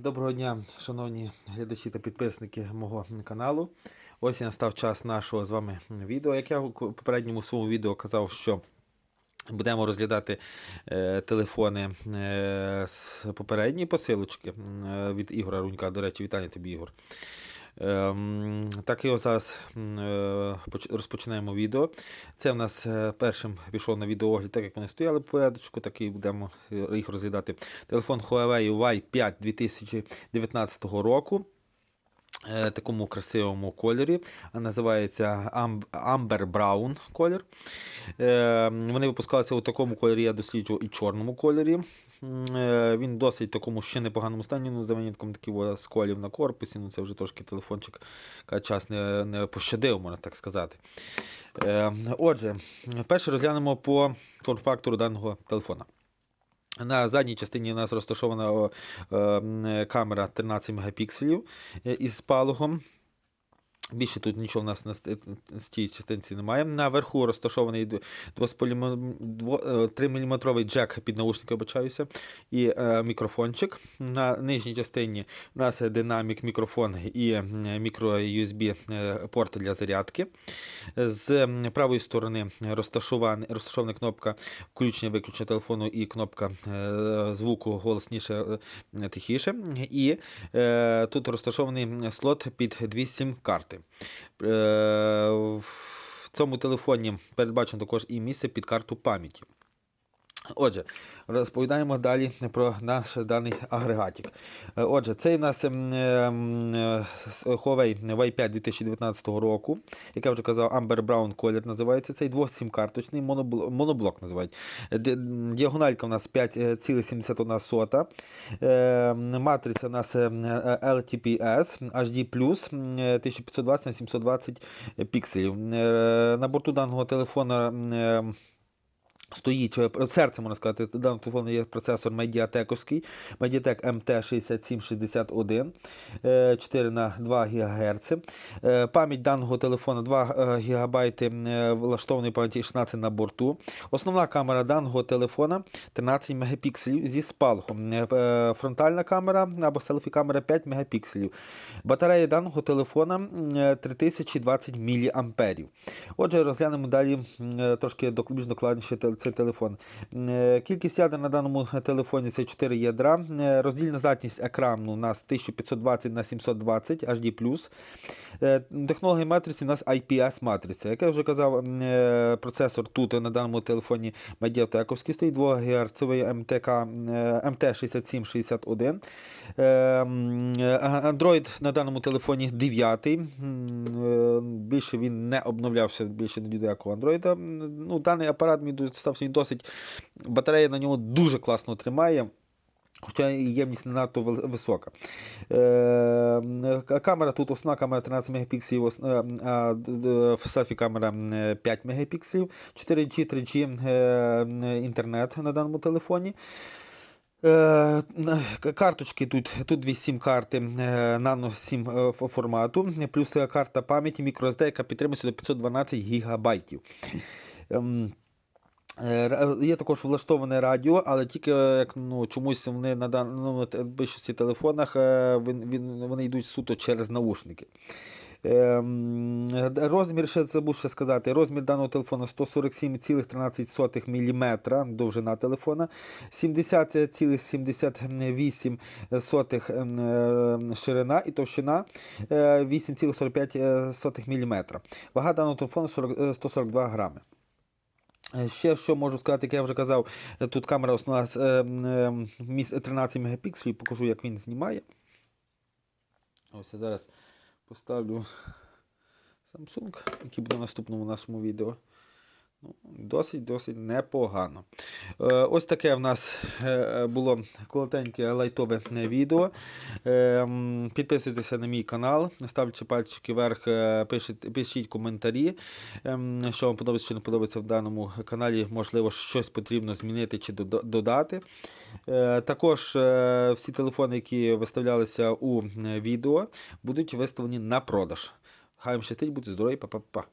Доброго дня, шановні глядачі та підписники мого каналу. Ось настав час нашого з вами відео. Як я в попередньому своєму відео казав, що будемо розглядати е, телефони е, з попередньої посилочки е, від Ігора Рунька. До речі, вітання тобі, Ігор. Ем, Так, і зараз е, поч- розпочинаємо відео. Це в нас е, першим пішов на відеоогляд, так як вони стояли по порядочку, так і будемо е, їх розглядати. Телефон Huawei Y5 2019 року. Е, Такому красивому кольорі. Називається Amber Brown колір. Е, Вони випускалися у такому кольорі, я досліджував і чорному кольорі. Е, Він досить такому ще непоганому стані, ну, за винятком таких сколів на корпусі. Ну, це вже трошки телефончик час не, не пощадив, можна так сказати. Отже, перше розглянемо по форм-фактору даного телефона. На задній частині у нас розташована о, е, камера 13 мегапікселів е, із палогом. Більше тут нічого в нас на тій частинці немає. Наверху розташований 3-мм джек під наушники, обачаюся, і е, мікрофончик. На нижній частині у нас динамік, мікрофон і е, мікро-USB е, для зарядки. З правої сторони розташована, розташована кнопка включення-виключення телефону і кнопка е, звуку голосніше, е, тихіше. І е, тут розташований слот під дві сім-карти. Е, в цьому телефоні передбачено також і місце під карту пам'яті. Отже, розповідаємо далі про наш даний агрегатик. Е, Отже, цей у нас ем, ем, е, Huawei Y5 2019 року, як я вже казав, Amber Brown колір називається цей двох-сім-карточний монобл- моноблок називають. Е, Діагональка у нас 5,71 сота. Е, Матриця у нас е, е, LTPS HD+, е, 1520 на 720 пікселів. Е, На борту даного телефона е, Стоїть е, серце, можна сказати, даного телефону є процесор Mediatek MT6761, е, 4 на 2 ГГц. Е, Пам'ять даного телефону 2 ГБ влаштованої пам'яті 16 на борту. Основна камера даного телефона 13 мегапікселів зі спалахом. Е, е, Фронтальна камера або селфі-камера 5 мегапікселів. Батарея даного телефона е, 3020 мА. Отже, розглянемо далі е, трошки більш докладніше те- цей телефон. Е, Кількість ядер на даному телефоні це 4 ядра. Е, Роздільна здатність екрану у нас 1520 на 720 HD+. Е, Технологія матриці у нас IPS матриця. Як я вже казав, процесор тут на даному телефоні Mediatek стоїть 2 ГГц МТК е, MT6761. Е, м, е, Android на даному телефоні 9. Більше він не обновлявся більше ні до Android. Ну, даний апарат мені стався він досить. Батарея на ньому дуже класно тримає. Хоча ємність не надто висока. Е, камера тут основна камера 13 мегапікселів, ос- е, а селфі камера 5 мегапікселів, 4G, 3G е, інтернет на даному телефоні. Е, Карточки тут, тут дві сім карти нано 7 е, формату, плюс карта пам'яті microSD, яка підтримується до 512 гігабайтів. Е, Є також влаштоване радіо, але тільки е, як ну, чомусь вони на дан... ну, більшості телефонах е, він, він, вони йдуть суто через наушники. Ем, Розмір, ще забув ще сказати, розмір даного телефону 147,13 мм довжина телефона, 70,78 ем, ширина і товщина е, 8,45 мм. Вага даного телефону 40, е, 142 грами. Е, Ще що можу сказати, як я вже казав, е, тут камера основна е, м, 13 мегапікселів, покажу, як він знімає. Ось я зараз поставлю Samsung, який буде в наступному нашому відео. Ну, Досить досить непогано. Е, Ось таке в нас е, було коротеньке лайтове е, відео. Е, Підписуйтеся на мій канал, ставте пальчики вверх, е, пишіть, пишіть коментарі, що вам подобається, що не подобається в даному каналі. Можливо, щось потрібно змінити чи додати. Е, Також е, всі телефони, які виставлялися у е, відео, будуть виставлені на продаж. Хай вам щастить, будьте здорові, па-па-па.